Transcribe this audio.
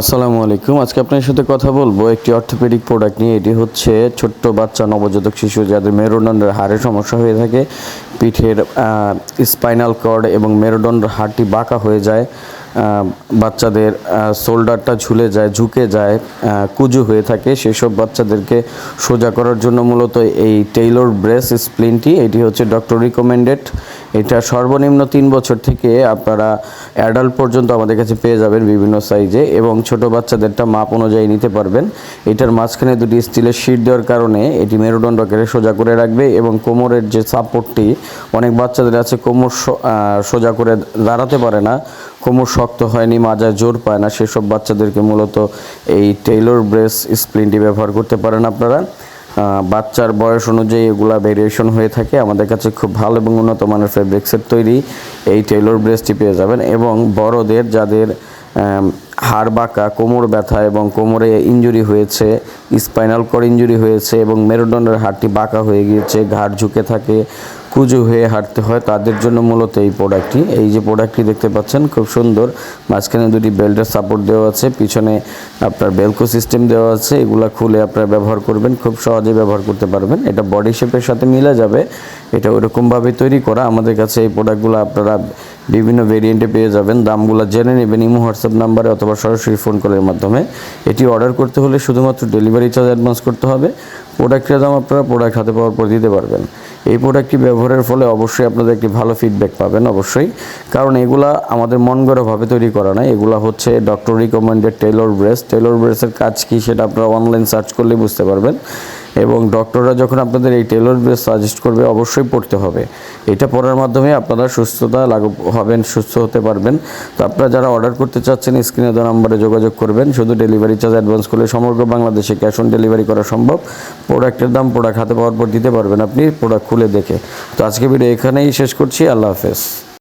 আসসালামু আলাইকুম। আজকে আপনার সাথে কথা বলব একটি অর্থোপেডিক প্রোডাক্ট নিয়ে। এটি হচ্ছে ছোট্ট বাচ্চা, নবজাতক শিশু যাদের মেরুদণ্ডের হাড়ের সমস্যা হয়ে থাকে, পিঠের স্পাইনাল কর্ড এবং মেরুদণ্ডের হাড়টি বাঁকা হয়ে যায় বাচ্চাদের শোল্ডারটা ঝুলে যায়, ঝুঁকে যায় কুজু হয়ে থাকে। সেসব বাচ্চাদেরকে সোজা করার জন্য মূলত এই টেইলর ব্রেস স্প্লিনটি। এটি হচ্ছে ডক্টর রিকমেন্ডেড এটা সর্বনিম্ন তিন বছর থেকে আপনারা অ্যাডাল্ট পর্যন্ত আমাদের কাছে পেয়ে যাবেন বিভিন্ন সাইজে এবং ছোট বাচ্চাদেরটা মাপ অনুযায়ী নিতে পারবেন। এটার মাঝখানে দুটি স্টিলের শিট দেওয়ার কারণে এটি মেরুদণ্ডকে সোজা করে রাখবে এবং কোমরের যে সাপোর্টটি অনেক বাচ্চাদের আছে কোমর সোজা করে দাঁড়াতে পারে না, কোমর শক্ত হয়নি, মাজায় জোর পায় না, সেসব বাচ্চাদেরকে মূলত এই টেইলর ব্রেস স্প্লিনটি ব্যবহার করতে পারেন আপনারা। বাচ্চার বয়স অনুযায়ী এগুলা ভেরিয়েশন হয়ে থাকে। আমাদের কাছে খুব ভালো এবং উন্নত মানের ফেব্রিক্সের তৈরি এই টেইলর ব্রেসটি পেয়ে যাবেন এবং বড়দের যাদের হাড় বাঁকা, কোমর ব্যথা এবং কোমরে ইঞ্জুরি হয়েছে স্পাইনাল কর ইঞ্জুরি হয়েছে এবং মেরুদণ্ডের হাড়টি বাঁকা হয়ে গিয়েছে, ঘাড় ঝুঁকে থাকে কুজু হয়ে হাঁটতে হয়, তাদের জন্য মূলত এই প্রোডাক্টটি এই যে প্রোডাক্টটি দেখতে পাচ্ছেন, খুব সুন্দর। মাঝখানে দুটি বেল্টের সাপোর্ট দেওয়া আছে, পিছনে আপনার বেলকো সিস্টেম দেওয়া আছে, এগুলা খুলে আপনারা ব্যবহার করবেন, খুব সহজে ব্যবহার করতে পারবেন। এটা বডি শেপের সাথে মিলে যাবে, এটা ওরকমভাবে তৈরি করা। আমাদের কাছে এই প্রোডাক্টগুলো আপনারা বিভিন্ন ভেরিয়েন্টে পেয়ে যাবেন। দামগুলো জেনে নেবেন ইমো, হোয়াটসঅ্যাপ নাম্বারে অথবা সরাসরি ফোন কলের মাধ্যমে। এটি অর্ডার করতে হলে শুধুমাত্র ডেলিভারি চার্জ অ্যাডভান্স করতে হবে। প্রোডাক্টের দাম আপনারা প্রোডাক্ট হাতে পাওয়ার পর দিতে পারবেন। এই প্রোডাক্টটি ব্যবহারের ফলে অবশ্যই আপনাদের একটি ভালো ফিডব্যাক পাবেন, অবশ্যই। কারণ এগুলা আমাদের মন গড়াভাবে তৈরি করা নয় এগুলা হচ্ছে doctor recommended Taylor brace Taylor ব্রেসের কাজ কী সেটা আপনারা অনলাইন সার্চ করলেই বুঝতে পারবেন। এবং ডক্টররা যখন আপনাদের এই টেলর ব্রেস সাজেস্ট করবে, অবশ্যই পড়তে হবে। এটা পড়ার মাধ্যমে আপনারা সুস্থতা লাগু, হবেন, সুস্থ হতে পারবেন। তো আপনারা যারা অর্ডার করতে চাচ্ছেন, স্ক্রিনে দেওয়া নাম্বারে যোগাযোগ করবেন। শুধু ডেলিভারি চার্জ অ্যাডভান্স করলে সমগ্র বাংলাদেশে ক্যাশ অন ডেলিভারি করা সম্ভব। প্রোডাক্টের দাম প্রোডাক্ট হাতে পাওয়ার পর দিতে পারবেন আপনি, প্রোডাক্ট খুলে দেখে। তো আজকে ভিডিও এখানেই শেষ করছি। আল্লাহ হাফেজ।